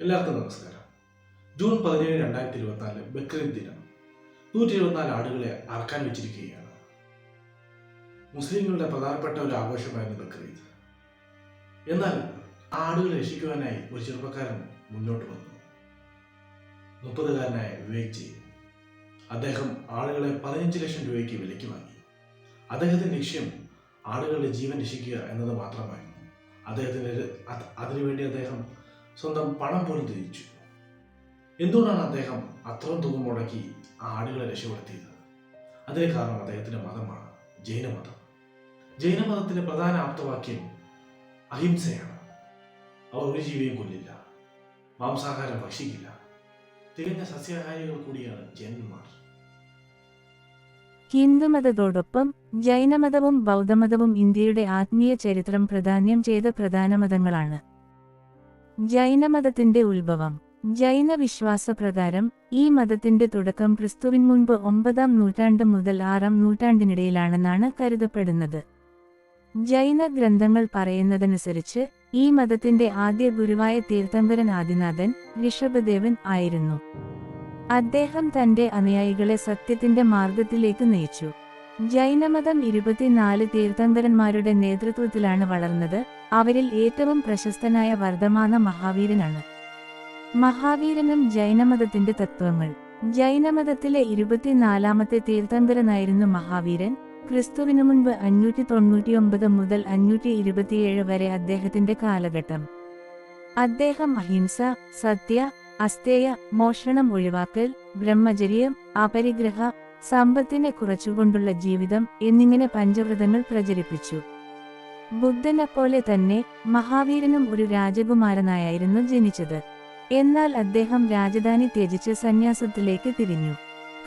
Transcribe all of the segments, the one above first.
എല്ലാവർക്കും നമസ്കാരം. ജൂൺ പതിനേഴ് രണ്ടായിരത്തി ഇരുപത്തിനാല് ബക്രീദ് ദിനം. നൂറ്റി ഇരുപത്തിനാല് ആടുകളെ അറക്കാൻ വെച്ചിരിക്കുകയാണ്. മുസ്ലിങ്ങളുടെ പ്രധാനപ്പെട്ട ഒരു ആഘോഷമായിരുന്നു ബക്രീദ്. എന്നാൽ ആടുകളെ രക്ഷിക്കുവാനായി ഒരു ചെറുപ്പക്കാരൻ മുന്നോട്ട് വന്നു. മുപ്പതുകാരനായ വിവേക് ജി അദ്ദേഹം ആളുകളെ പതിനഞ്ച് ലക്ഷം രൂപയ്ക്ക് വിലയ്ക്ക് വാങ്ങി. അദ്ദേഹത്തിന്റെ ലക്ഷ്യം ആളുകളുടെ ജീവൻ രക്ഷിക്കുക എന്നത് മാത്രമായിരുന്നു. അദ്ദേഹത്തിന് അതിനുവേണ്ടി അദ്ദേഹം സ്വന്തം പണം പോലും തിരിച്ചു എന്തുകൊണ്ടാണ് അദ്ദേഹം അത്രയും തുക മുടക്കി ആ ആടുകളെ രക്ഷപ്പെടുത്തിയത്? അതിന് കാരണം അദ്ദേഹത്തിന്റെ മതമാണ് ജൈനമതം ജൈനമതത്തിന്റെ പ്രധാന ആപ്തവാക്യം അഹിംസയാണ്. അവർ ഒരു ജീവിയും കൊല്ലില്ല മാംസാഹാരം ഭക്ഷിക്കില്ല. തികഞ്ഞ സസ്യാഹാരികൾ കൂടിയാണ് ജൈനന്മാർ. ഹിന്ദുമതത്തോടൊപ്പം ജൈനമതവും ബൗദ്ധമതവും ഇന്ത്യയുടെ ആത്മീയ ചരിത്രം പ്രധാന്യം ചെയ്ത പ്രധാന മതങ്ങളാണ്. ജൈനമതത്തിന്റെ ഉത്ഭവം. ജൈന വിശ്വാസപ്രകാരം ഈ മതത്തിന്റെ തുടക്കം ക്രിസ്തുവിൻ മുൻപ് ഒമ്പതാം നൂറ്റാണ്ട് മുതൽ ആറാം നൂറ്റാണ്ടിനിടയിലാണെന്നാണ് കരുതപ്പെടുന്നത്. ജൈന ഗ്രന്ഥങ്ങൾ പറയുന്നതനുസരിച്ച് ഈ മതത്തിന്റെ ആദ്യ ഗുരുവായ തീർത്ഥങ്കരൻ ആദിനാഥൻ ഋഷഭദേവൻ ആയിരുന്നു. അദ്ദേഹം തന്റെ അനുയായികളെ സത്യത്തിന്റെ മാർഗത്തിലേക്ക് നയിച്ചു. ജൈനമതം ഇരുപത്തിനാല് തീർത്ഥങ്കരന്മാരുടെ നേതൃത്വത്തിലാണ് വളർന്നത്. അവരിൽ ഏറ്റവും പ്രശസ്തനായ വർദ്ധമാന മഹാവീരനാണ്. മഹാവീരനും ജൈനമതത്തിന്റെ തത്വങ്ങൾ. ജൈനമതത്തിലെ ഇരുപത്തിനാലാമത്തെ തീർത്ഥങ്കരനായിരുന്നു മഹാവീരൻ. ക്രിസ്തുവിനു മുൻപ് അഞ്ഞൂറ്റി തൊണ്ണൂറ്റിയൊമ്പത് മുതൽ അഞ്ഞൂറ്റി ഇരുപത്തിയേഴ് വരെ അദ്ദേഹത്തിന്റെ കാലഘട്ടം. അദ്ദേഹം അഹിംസ സത്യ അസ്തേയ മോഷണം ഒഴിവാക്കൽ ബ്രഹ്മചര്യം അപരിഗ്രഹ സമ്പത്തിനെ കുറച്ചുകൊണ്ടുള്ള ജീവിതം എന്നിങ്ങനെ പഞ്ചവ്രതങ്ങൾ പ്രചരിപ്പിച്ചു. ബുദ്ധനെപ്പോലെ തന്നെ മഹാവീരനും ഒരു രാജകുമാരനായിരുന്നു ജനിച്ചത്. എന്നാൽ അദ്ദേഹം രാജധാനി ത്യജിച്ച് സന്യാസത്തിലേക്ക് തിരിഞ്ഞു.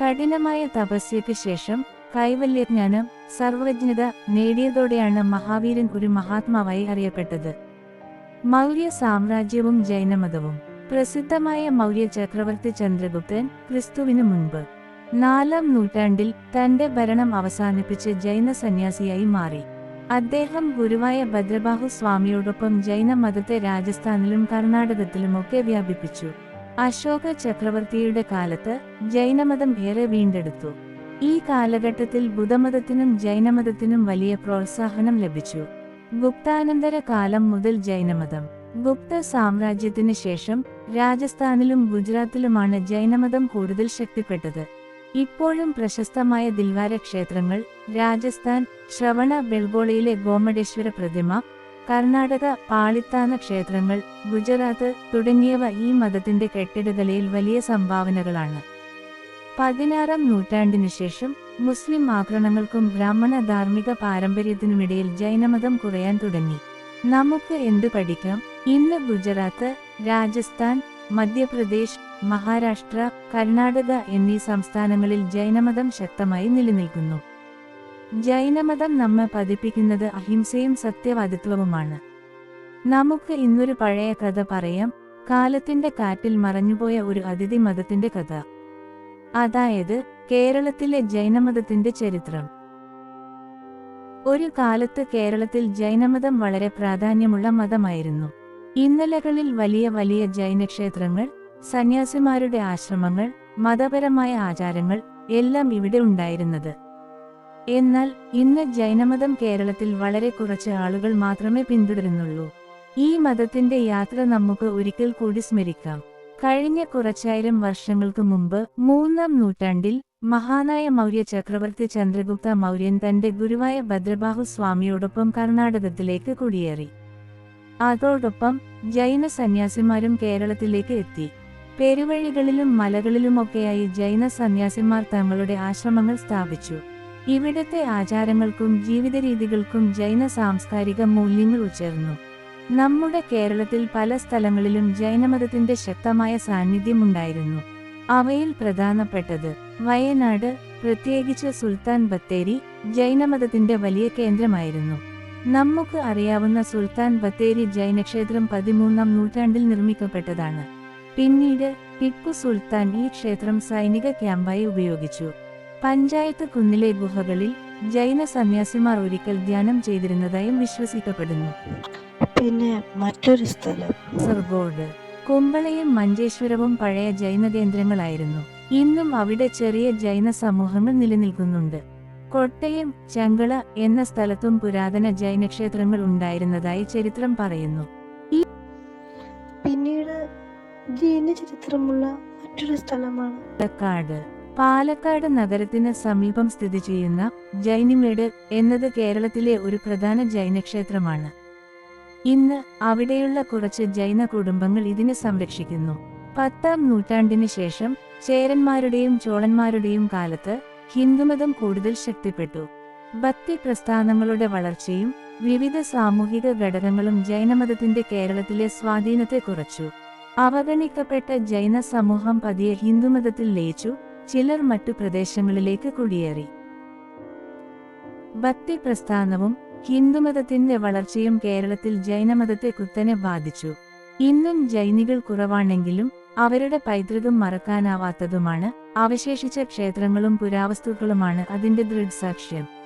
കഠിനമായ തപസ്യയ്ക്ക് ശേഷം കൈവല്യജ്ഞാനം സർവജ്ഞത നേടിയതോടെയാണ് മഹാവീരൻ ഒരു മഹാത്മാവായി അറിയപ്പെട്ടത്. മൗര്യ സാമ്രാജ്യവും ജൈനമതവും. പ്രസിദ്ധമായ മൗര്യ ചക്രവർത്തി ചന്ദ്രഗുപ്തൻ ക്രിസ്തുവിനു മുൻപ് നാലാം നൂറ്റാണ്ടിൽ തന്റെ ഭരണം അവസാനിപ്പിച്ച് ജൈന സന്യാസിയായി മാറി. അദ്ദേഹം ഗുരുവായ ഭദ്രബാഹു സ്വാമിയോടൊപ്പം ജൈന മതത്തെ രാജസ്ഥാനിലും കർണാടകത്തിലുമൊക്കെ വ്യാപിപ്പിച്ചു. അശോക ചക്രവർത്തിയുടെ കാലത്ത് ജൈനമതം ഏറെ വീണ്ടെടുത്തു. ഈ കാലഘട്ടത്തിൽ ബുദ്ധമതത്തിനും ജൈനമതത്തിനും വലിയ പ്രോത്സാഹനം ലഭിച്ചു. ഗുപ്താനന്തര കാലം മുതൽ ജൈനമതം ഗുപ്ത സാമ്രാജ്യത്തിന് ശേഷം രാജസ്ഥാനിലും ഗുജറാത്തിലുമാണ് ജൈനമതം കൂടുതൽ ശക്തിപ്പെട്ടത്. ഇപ്പോഴും പ്രശസ്തമായ ദിൽവാര ക്ഷേത്രങ്ങൾ രാജസ്ഥാൻ ശ്രവണ ബെൽഗോളയിലെ ഗോമടേശ്വര പ്രതിമ കർണാടക പാളിത്താന ക്ഷേത്രങ്ങൾ ഗുജറാത്ത് തുടങ്ങിയവ ഈ മതത്തിന്റെ കെട്ടിടകലയിൽ വലിയ സംഭാവനകളാണ്. പതിനാറാം നൂറ്റാണ്ടിനു ശേഷം മുസ്ലിം ആക്രമണങ്ങൾക്കും ബ്രാഹ്മണ ധാർമ്മിക പാരമ്പര്യത്തിനുമിടയിൽ ജൈനമതം കുറയാൻ തുടങ്ങി. നമുക്ക് എന്തു പഠിക്കാം? ഇന്ന് ഗുജറാത്ത് രാജസ്ഥാൻ മധ്യപ്രദേശ് മഹാരാഷ്ട്ര കർണാടക എന്നീ സംസ്ഥാനങ്ങളിൽ ജൈനമതം ശക്തമായി നിലനിൽക്കുന്നു. ജൈനമതം നമ്മെ പതിപ്പിക്കുന്നത് അഹിംസയും സത്യവാദിത്വവുമാണ്. നമുക്ക് ഇന്നൊരു പഴയ കഥ പറയാം. കാലത്തിന്റെ കാറ്റിൽ മറഞ്ഞുപോയ ഒരു അതിഥി മതത്തിന്റെ കഥ. അതായത് കേരളത്തിലെ ജൈനമതത്തിന്റെ ചരിത്രം. ഒരു കാലത്ത് കേരളത്തിൽ ജൈനമതം വളരെ പ്രാധാന്യമുള്ള മതമായിരുന്നു. ഇന്നലകളിൽ വലിയ വലിയ ജൈനക്ഷേത്രങ്ങൾ സന്യാസിമാരുടെ ആശ്രമങ്ങൾ മതപരമായ ആചാരങ്ങൾ എല്ലാം ഇവിടെ ഉണ്ടായിരുന്നത്. എന്നാൽ ഇന്ന് ജൈനമതം കേരളത്തിൽ വളരെ കുറച്ച് ആളുകൾ മാത്രമേ പിന്തുടരുന്നുള്ളൂ. ഈ മതത്തിന്റെ യാത്ര നമുക്ക് ഒരിക്കൽ കൂടി സ്മരിക്കാം. കഴിഞ്ഞ കുറച്ചായിരം വർഷങ്ങൾക്ക് മുമ്പ് മൂന്നാം നൂറ്റാണ്ടിൽ മഹാനായ മൗര്യ ചക്രവർത്തി ചന്ദ്രഗുപ്ത മൗര്യൻ തന്റെ ഗുരുവായ ഭദ്രബാഹു സ്വാമിയോടൊപ്പം കർണാടകത്തിലേക്ക് കുടിയേറി. അതോടൊപ്പം ജൈന സന്യാസിമാരും കേരളത്തിലേക്ക് എത്തി. പെരുവഴികളിലും മലകളിലുമൊക്കെയായി ജൈന സന്യാസിമാർ തങ്ങളുടെ ആശ്രമങ്ങൾ സ്ഥാപിച്ചു. ഇവിടത്തെ ആചാരങ്ങൾക്കും ജീവിത രീതികൾക്കും ജൈന സാംസ്കാരിക മൂല്യങ്ങൾ ഉയർന്നു. നമ്മുടെ കേരളത്തിൽ പല സ്ഥലങ്ങളിലും ജൈനമതത്തിന്റെ ശക്തമായ സാന്നിധ്യമുണ്ടായിരുന്നു. അവയിൽ പ്രധാനപ്പെട്ടത് വയനാട് പ്രത്യേകിച്ച് സുൽത്താൻ ബത്തേരി ജൈനമതത്തിന്റെ വലിയ കേന്ദ്രമായിരുന്നു. നമുക്ക് അറിയാവുന്ന സുൽത്താൻ ബത്തേരി ജൈനക്ഷേത്രം പതിമൂന്നാം നൂറ്റാണ്ടിൽ നിർമ്മിക്കപ്പെട്ടതാണ്. പിന്നീട് ടിപ്പു സുൽത്താൻ ഈ ക്ഷേത്രം സൈനിക ക്യാമ്പായി ഉപയോഗിച്ചു. പഞ്ചായത്ത് കുന്നിലെ ഗുഹകളിൽ ജൈന സന്യാസിമാർ ഒരിക്കൽ ധ്യാനം ചെയ്തിരുന്നതായും വിശ്വസിക്കപ്പെടുന്നു. പിന്നെ മറ്റൊരു സ്ഥലം. സർഗോഡ്. കുമ്പളയും മഞ്ചേശ്വരവും പഴയ ജൈന കേന്ദ്രങ്ങളായിരുന്നു. ഇന്നും അവിടെ ചെറിയ ജൈന സമൂഹങ്ങൾ നിലനിൽക്കുന്നുണ്ട്. കൊട്ടയം ചങ്കള എന്ന സ്ഥലത്തും പുരാതന ജൈനക്ഷേത്രങ്ങൾ ഉണ്ടായിരുന്നതായി ചരിത്രം പറയുന്നു. ജൈന ചരിത്രമുള്ള മറ്റൊരു സ്ഥലമാണ്. പാലക്കാട്. പാലക്കാട് നഗരത്തിന് സമീപം സ്ഥിതി ചെയ്യുന്ന ജൈനിമേട് എന്നത് കേരളത്തിലെ ഒരു പ്രധാന ജൈനക്ഷേത്രമാണ്. ഇന്ന് അവിടെയുള്ള കുറച്ച് ജൈന കുടുംബങ്ങൾ ഇതിനെ സംരക്ഷിക്കുന്നു. പത്താം നൂറ്റാണ്ടിന് ശേഷം ചേരന്മാരുടെയും ചോളന്മാരുടെയും കാലത്ത് ഹിന്ദുമതം കൂടുതൽ ശക്തിപ്പെട്ടു. ഭക്തി പ്രസ്ഥാനങ്ങളുടെ വളർച്ചയും വിവിധ സാമൂഹിക ഘടകങ്ങളും ജൈനമതത്തിന്റെ കേരളത്തിലെ സ്വാധീനത്തെ കുറച്ചു. അവഗണിക്കപ്പെട്ട ജൈന സമൂഹം പതിയെ ഹിന്ദുമതത്തിൽ ലയിച്ചു ചിലർ മറ്റു പ്രദേശങ്ങളിലേക്ക് കുടിയേറി. ഭക്തി പ്രസ്ഥാനവും ഹിന്ദുമതത്തിന്റെ വളർച്ചയും കേരളത്തിൽ ജൈനമതത്തെ കുത്തനെ ബാധിച്ചു. ഇന്നും ജൈനികൾ കുറവാണെങ്കിലും അവരുടെ പൈതൃകം മറക്കാനാവാത്തതുമാണ് അവശേഷിച്ച ക്ഷേത്രങ്ങളും പുരാവസ്തുക്കളുമാണ് അതിന്റെ ദൃഢസാക്ഷ്യം